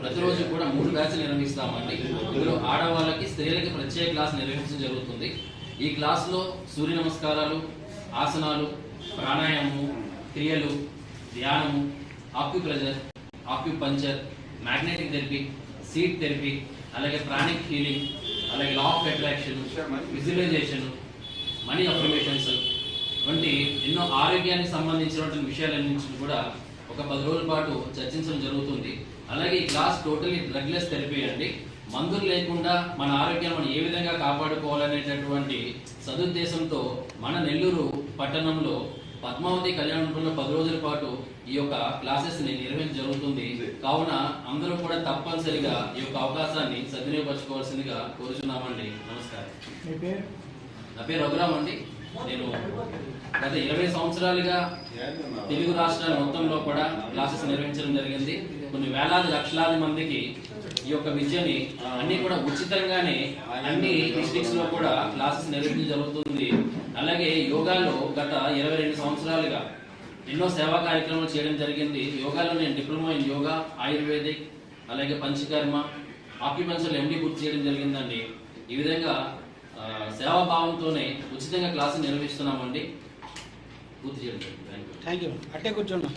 ప్రతిరోజు కూడా మూడు బ్యాచ్లు నిర్వహిస్తామండి. ఇందులో ఆడవాళ్ళకి స్త్రీలకి ప్రత్యేక క్లాస్ నిర్వహించడం జరుగుతుంది. ఈ క్లాస్లో సూర్య నమస్కారాలు ఆసనాలు ప్రాణాయామము క్రియలు ధ్యానము acupressure acupuncture magnetic therapy seed therapy అలాగే ప్రాణిక్ హీలింగ్ అలాగే law of attraction visualisation money affirmations వంటి ఎన్నో ఆరోగ్యానికి సంబంధించినటువంటి విషయాలన్నింటిని కూడా ఒక పది రోజుల పాటు చర్చించడం జరుగుతుంది. అలాగే ఈ క్లాస్ టోటలీ డ్రగ్లెస్ థెరపీ అండి. మందులు లేకుండా మన ఆరోగ్యాన్ని మనం ఏ విధంగా కాపాడుకోవాలనేటటువంటి సదుద్దేశంతో మన నెల్లూరు పట్టణంలో పద్మావతి కళ్యాణ మండపంలో పది రోజుల పాటు ఈ యొక్క క్లాసెస్ని నిర్వహించడం జరుగుతుంది. కావున అందరూ కూడా తప్పనిసరిగా ఈ యొక్క అవకాశాన్ని సద్వినియోగపరచుకోవాల్సిందిగా కోరుచున్నామండి. నమస్కారం. నా పేరు రఘురామ్ అండి. నేను గత ఇరవై సంవత్సరాలుగా తెలుగు రాష్ట్రాల మొత్తంలో కూడా క్లాసెస్ నిర్వహించడం జరిగింది. కొన్ని వేలాది లక్షలాది మందికి ఈ యొక్క విద్యని అన్ని కూడా ఉచితంగానే అన్ని డిస్ట్రిక్ట్స్లో కూడా క్లాసెస్ నిర్వహించడం జరుగుతుంది. అలాగే యోగాలో గత ఇరవై రెండు సంవత్సరాలుగా ఎన్నో సేవా కార్యక్రమాలు చేయడం జరిగింది. యోగాలో నేను డిప్లొమా ఇన్ యోగా ఆయుర్వేదిక్ అలాగే పంచకర్మ ఆక్యుపెన్షల్ ఎండి పూర్తి చేయడం జరిగిందండి. ఈ విధంగా సేవాభావంతోనే ఉచితంగా క్లాసులు నిర్వహిస్తున్నామండి. థ్యాంక్ యూ థ్యాంక్ యూ అట్టే కూర్చున్నా